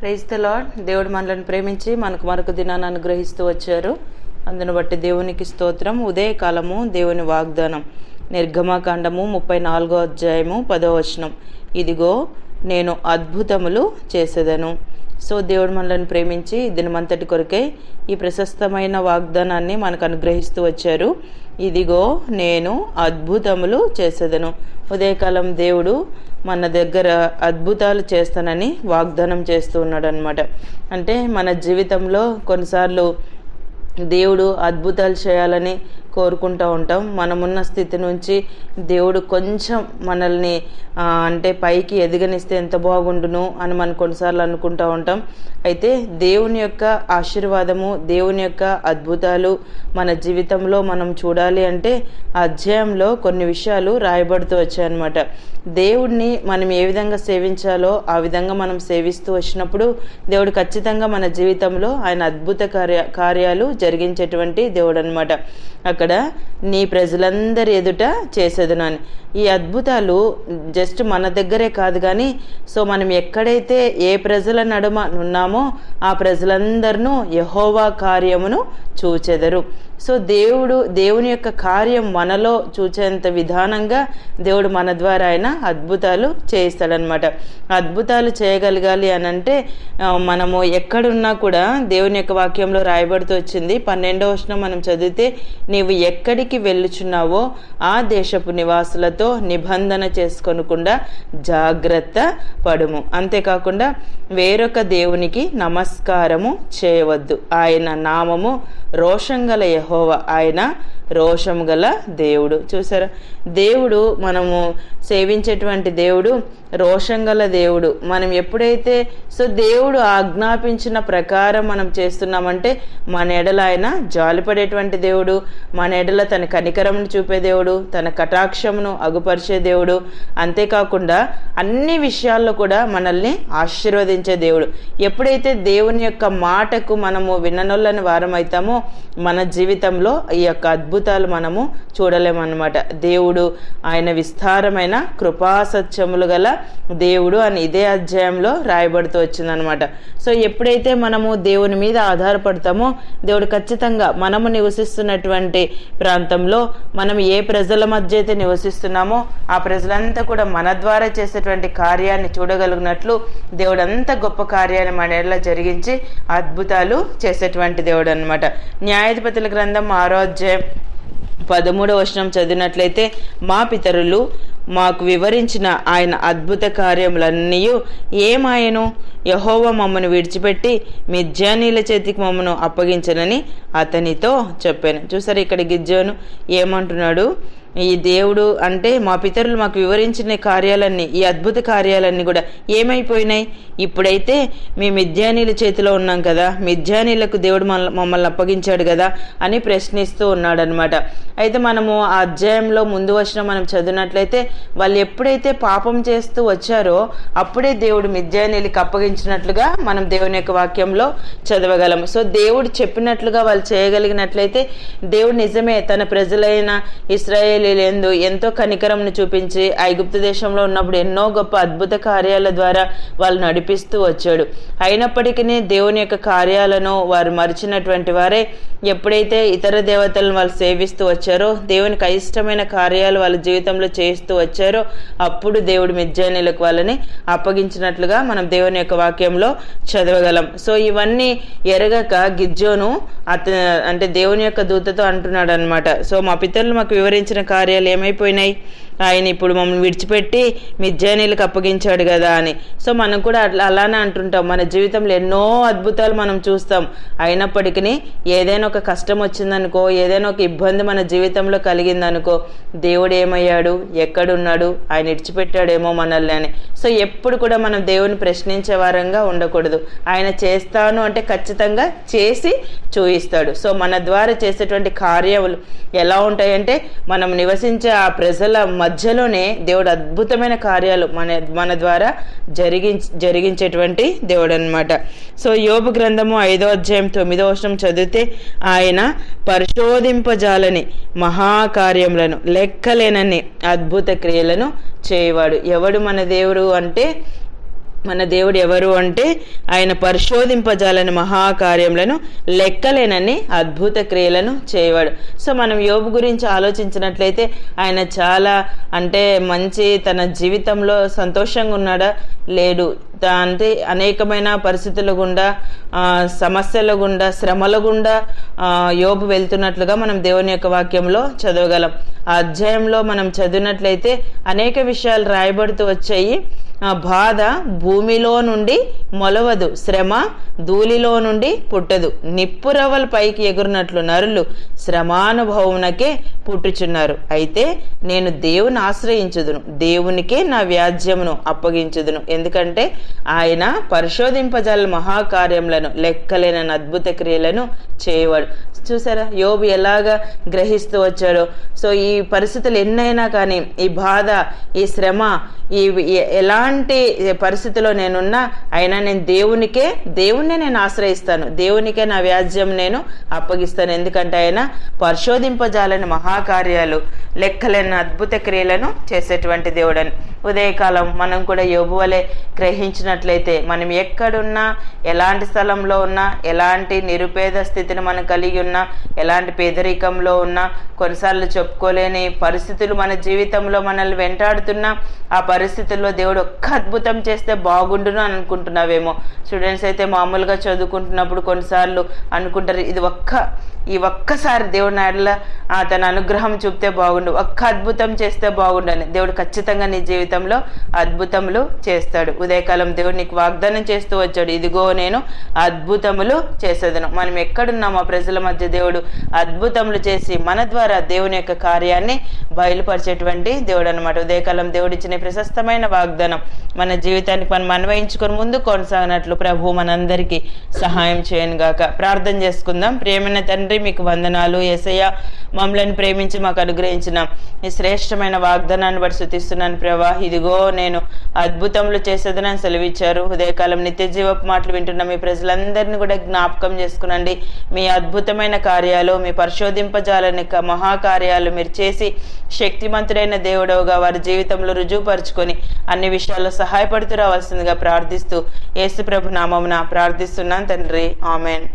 Praise the lord దేవుడు మనల్ని ప్రేమించి మనకు మరొక దినాన్ని అనుగ్రహిస్తూ వచ్చారు. అందును బట్టి దేవునికి స్తోత్రం. ఉదయకాలము దేవుని వాగ్దానం. నిర్గమాకాండము ముప్పై నాలుగో అధ్యాయము పదో వచనం. ఇదిగో నేను అద్భుతములు చేసేదను. సో దేవుడు మనల్ని ప్రేమించి దినమంతటి కొరకే ఈ ప్రశస్తమైన వాగ్దానాన్ని మనకు అనుగ్రహిస్తూ వచ్చారు. ఇదిగో నేను అద్భుతములు చేసేదను. ఉదయకాలం దేవుడు మన దగ్గర అద్భుతాలు చేస్తానని వాగ్దానం చేస్తూ ఉన్నాడు అనమాట అంటే మన జీవితంలో కొన్నిసార్లు దేవుడు అద్భుతాలు చేయాలని కోరుకుంటూ ఉంటాం. మనమున్న స్థితి నుంచి దేవుడు కొంచెం మనల్ని అంటే పైకి ఎదిగనిస్తే ఎంత బాగుండును అని మనం కొన్నిసార్లు అనుకుంటూ ఉంటాం. అయితే దేవుని యొక్క ఆశీర్వాదము దేవుని యొక్క అద్భుతాలు మన జీవితంలో మనం చూడాలి అంటే అధ్యాయంలో కొన్ని విషయాలు రాయబడుతూ వచ్చాయన్నమాట. దేవుడిని మనం ఏ విధంగా సేవించాలో ఆ విధంగా మనం సేవిస్తూ వచ్చినప్పుడు దేవుడు ఖచ్చితంగా మన జీవితంలో ఆయన అద్భుత కార్య కార్యాలు జరిగించేటువంటి దేవుడు అనమాట అక్కడ నీ ప్రజలందరి ఎదుట చేసేదను అని. ఈ అద్భుతాలు జస్ట్ మన దగ్గరే కాదు కానీ సో మనం ఎక్కడైతే ఏ ప్రజల నడుమ ఉన్నామో ఆ ప్రజలందరినూ యహోవా కార్యమును చూచెదరు. సో దేవుడు దేవుని యొక్క కార్యం మనలో చూచేంత విధానంగా దేవుడు మన ద్వారా ఆయన అద్భుతాలు చేయిస్తాడనమాట. అద్భుతాలు చేయగలగాలి అని అంటే మనము ఎక్కడున్నా కూడా దేవుని యొక్క వాక్యంలో రాయబడుతూ వచ్చింది పన్నెండవ వచనం మనం చదివితే నీవు ఎక్కడికి వెళ్ళుచున్నావో ఆ దేశపు నివాసులతో నిబంధన చేసుకొనకుండా జాగ్రత్త పడుము. అంతేకాకుండా వేరొక దేవునికి నమస్కారము చేయవద్దు. ఆయన నామము రోషంగల యహోవ. ఆయన రోషం గల దేవుడు. చూసారా? దేవుడు మనము సేవించేటువంటి దేవుడు రోషం గల దేవుడు. మనం ఎప్పుడైతే సో దేవుడు ఆజ్ఞాపించిన ప్రకారం మనం చేస్తున్నామంటే మన ఎడల ఆయన జాలిపడేటువంటి దేవుడు మన ఎడల తన కనికరమును చూపే దేవుడు తన కటాక్షమును అగుపరిచే దేవుడు. అంతేకాకుండా అన్ని విషయాల్లో కూడా మనల్ని ఆశీర్వదించే దేవుడు. ఎప్పుడైతే దేవుని యొక్క మాటకు మనము విననొల్లని వారం అవుతామో మన జీవితంలో ఈ యొక్క అద్భుతాలు మనము చూడలేమన్నమాట. దేవుడు ఆయన విస్తారమైన కృపాసత్యములు గల దేవుడు అని ఇదే అధ్యాయంలో రాయబడుతూ వచ్చిందనమాట సో ఎప్పుడైతే మనము దేవుని మీద ఆధారపడతామో దేవుడు ఖచ్చితంగా మనము నివసిస్తున్నటువంటి ప్రాంతంలో మనం ఏ ప్రజల మధ్య అయితే నివసిస్తున్నామో ఆ ప్రజలంతా కూడా మన ద్వారా చేసేటువంటి కార్యాన్ని చూడగలిగినట్లు దేవుడు అంత గొప్ప కార్యాన్ని మన జరిగించి అద్భుతాలు చేసేటువంటి దేవుడు అనమాట న్యాయాధిపతుల గ్రంథం ఆరో అధ్యాయం పదమూడవ వచనం చదివినట్లయితే మా పితరులు మాకు వివరించిన ఆయన అద్భుత కార్యములన్నీ ఏమాయను? యహోవ మమ్మను విడిచిపెట్టి మిథ్యానీల చేతికి మమ్మను అప్పగించనని అతనితో చెప్పాను. చూసారు ఇక్కడ గిజ్జోను ఏమంటున్నాడు? ఈ దేవుడు అంటే మా పితరులు మాకు వివరించిన కార్యాలన్నీ ఈ అద్భుత కార్యాలన్నీ కూడా ఏమైపోయినాయి? ఇప్పుడైతే మీ మిథ్యానీల చేతిలో ఉన్నాం కదా మిథ్యానీలకు దేవుడు మమ్మల్ని అప్పగించాడు కదా అని ప్రశ్నిస్తూ ఉన్నాడనమాట అయితే మనము ఆ అధ్యాయంలో ముందు వచ్చిన మనం చదివినట్లయితే వాళ్ళు ఎప్పుడైతే పాపం చేస్తూ వచ్చారో అప్పుడే దేవుడు మిథ్యానీలకు అప్పగించినట్లుగా మనం దేవుని యొక్క వాక్యంలో చదవగలం. సో దేవుడు చెప్పినట్లుగా వాళ్ళు చేయగలిగినట్లయితే దేవుడు నిజమే తన ప్రజలైన ఇస్రాయేలీలందు ఎంతో కనికరంను చూపించి ఐగుప్తు దేశంలో ఉన్నప్పుడు ఎన్నో గొప్ప అద్భుత కార్యాల ద్వారా వాళ్ళు నడిపిస్తూ వచ్చాడు. అయినప్పటికీ దేవుని యొక్క కార్యాలను వారు మరిచినటువంటి వారే ఎప్పుడైతే ఇతర దేవతలను వాళ్ళు సేవిస్తూ వచ్చారో దేవునికి అయిష్టమైన కార్యాలు వాళ్ళ జీవితంలో చేస్తూ వచ్చారో అప్పుడు దేవుడు మిజ్జానీలకు వాళ్ళని అప్పగించినట్లుగా మనం దేవుని యొక్క వాక్యంలో చదవగలం. సో ఇవన్నీ ఎరగక గిజ్జోను అత అంటే దేవుని యొక్క దూతతో అంటున్నాడు అనమాట సో మా పితరులు మాకు వివరించిన కార్యాలు ఏమైపోయినాయి ఆయన ఇప్పుడు మమ్మల్ని విడిచిపెట్టి మిజ్జానీలకు అప్పగించాడు కదా అని. సో మనం కూడా అట్లా అలానే అంటుంటాం. మన జీవితంలో ఎన్నో అద్భుతాలు మనం చూస్తాం. అయినప్పటికీ ఏదైనా ఒక కష్టం వచ్చిందనుకో ఏదైనా ఒక ఇబ్బంది మన జీవితంలో కలిగిందనుకో దేవుడు ఏమయ్యాడు? ఎక్కడున్నాడు? ఆయన విడిచిపెట్టాడేమో మనల్ని అని. సో ఎప్పుడు కూడా మనం దేవుని ప్రశ్నించే వారంగా ఉండకూడదు. ఆయన చేస్తాను అంటే ఖచ్చితంగా చేసి చూయిస్తాడు. సో మన ద్వారా చేసేటువంటి కార్యములు ఎలా ఉంటాయంటే మనం నివసించే ఆ ప్రజల మధ్యలోనే దేవుడు అద్భుతమైన కార్యాలు మన మన ద్వారా జరిగి జరిగించేటువంటి దేవుడు అనమాట సో యోబు గ్రంథము ఐదో అధ్యాయం తొమ్మిదో వర్షం చదివితే ఆయన పరిశోధింపజాలని మహాకార్యములను లెక్కలేనని అద్భుత క్రియలను చేయవాడు. ఎవడు మన దేవుడు అంటే మన దేవుడు ఎవరు అంటే ఆయన పరిశోధింపజాలని మహాకార్యములను లెక్కలేనని అద్భుత క్రియలను చేయవాడు. సో మనం యోబు గురించి ఆలోచించినట్లయితే ఆయన చాలా అంటే మంచి తన జీవితంలో సంతోషంగా ఉన్నాడా? లేడు. అంటే అనేకమైన పరిస్థితుల గుండా సమస్యల గుండా శ్రమల గుండా యోబు వెళ్తున్నట్లుగా మనం దేవుని యొక్క వాక్యంలో చదవగలం. ఆ అధ్యాయంలో మనం చదివినట్లయితే అనేక విషయాలు రాయబడుతూ వచ్చాయి. బాధ భూమిలో నుండి మొలవదు శ్రమ ధూళిలో నుండి పుట్టదు. నిప్పురవల పైకి ఎగురినట్లు నరులు శ్రమానుభవమునకే పుట్టుచున్నారు. అయితే నేను దేవుని ఆశ్రయించుదును దేవునికే నా వ్యాజ్యమును అప్పగించుదును. ఎందుకంటే ఆయన పరిశోధింపజల మహాకార్యములను లెక్కలేనని అద్భుత క్రియలను చేయవాడు చూసారా? యోబు ఎలాగా గ్రహిస్తూ వచ్చాడో. సో ఈ పరిస్థితులు ఎన్నైనా కానీ ఈ బాధ ఈ శ్రమ ఈ ఎలాంటి పరిస్థితిలో నేనున్నా అయినా నేను దేవునికే దేవుణ్ణే నేను ఆశ్రయిస్తాను. దేవునికే నా వ్యాజ్యం నేను అప్పగిస్తాను. ఎందుకంటే ఆయన పరిశోధింపజాలని మహాకార్యాలు లెక్కలేని అద్భుత క్రియలను చేసేటువంటి దేవుడని. ఉదయకాలం మనం కూడా యోబు వలె గ్రహించినట్లయితే మనం ఎక్కడున్నా ఎలాంటి స్థలంలో ఉన్నా ఎలాంటి నిరుపేద స్థితిని మనం కలిగి ఉన్నా ఎలాంటి పేదరికంలో ఉన్నా కొన్నిసార్లు చెప్పుకోలేని పరిస్థితులు మన జీవితంలో మనల్ని వెంటాడుతున్నా ఆ పరిస్థితుల్లో దేవుడు ఒక్క అద్భుతం చేస్తే బాగుండును అని అనుకుంటున్నావేమో. స్టూడెంట్స్ అయితే మామూలుగా చదువుకుంటున్నప్పుడు కొన్నిసార్లు అనుకుంటారు ఇది ఒక్క ఈ ఒక్కసారి దేవుడి ఆడల తన అనుగ్రహం చూపితే బాగుండు. ఒక్క అద్భుతం చేస్తే బాగుండని దేవుడు ఖచ్చితంగా నీ జీవితంలో అద్భుతములు చేస్తాడు. ఉదయకాలం దేవుడు నీకు వాగ్దానం చేస్తూ వచ్చాడు. ఇదిగో నేను అద్భుతములు చేసేదను. మనం ఎక్కడున్నామో ప్రజల మధ్య దేవుడు అద్భుతములు చేసి మన ద్వారా దేవుని యొక్క కార్యాన్ని బయలుపరిచేటువంటి దేవుడు అనమాట ఉదయకాలం దేవుడు ఇచ్చిన ప్రశస్తమైన వాగ్దానం మన జీవితానికి మనం అన్వయించుకొని ముందు కొనసాగినట్లు ప్రభు మనందరికీ సహాయం చేయను గాక ప్రార్థన చేసుకుందాం. ప్రేమైన తండ్రి మీకు వందనాలు. ఏసయ్య మమ్మల్ని ప్రేమించి మాకు అనుగ్రహించిన ఈ శ్రేష్టమైన వాగ్దానాన్ని బట్టి శుతిస్తున్నాను ప్రభా. ఇదిగో నేను అద్భుతములు చేసేదని సెలవిచ్చారు. ఉదయకాలం నిత్య జీవపు మాటలు వింటున్న మీ ప్రజలందరినీ కూడా జ్ఞాపకం చేసుకునండి. మీ అద్భుతమైన కార్యాలు మీ పరిశోధింపజాలని మహాకార్యాలు మీరు చేసి శక్తిమంతుడైన దేవుడవుగా వారి జీవితంలో రుజువుపరుచుకొని అన్ని విషయాల్లో సహాయపడుతూ రావాల్సిందిగా ప్రార్థిస్తూ యేసు ప్రభు నామమున ప్రార్థిస్తున్నాను తండ్రి. ఆమెన్.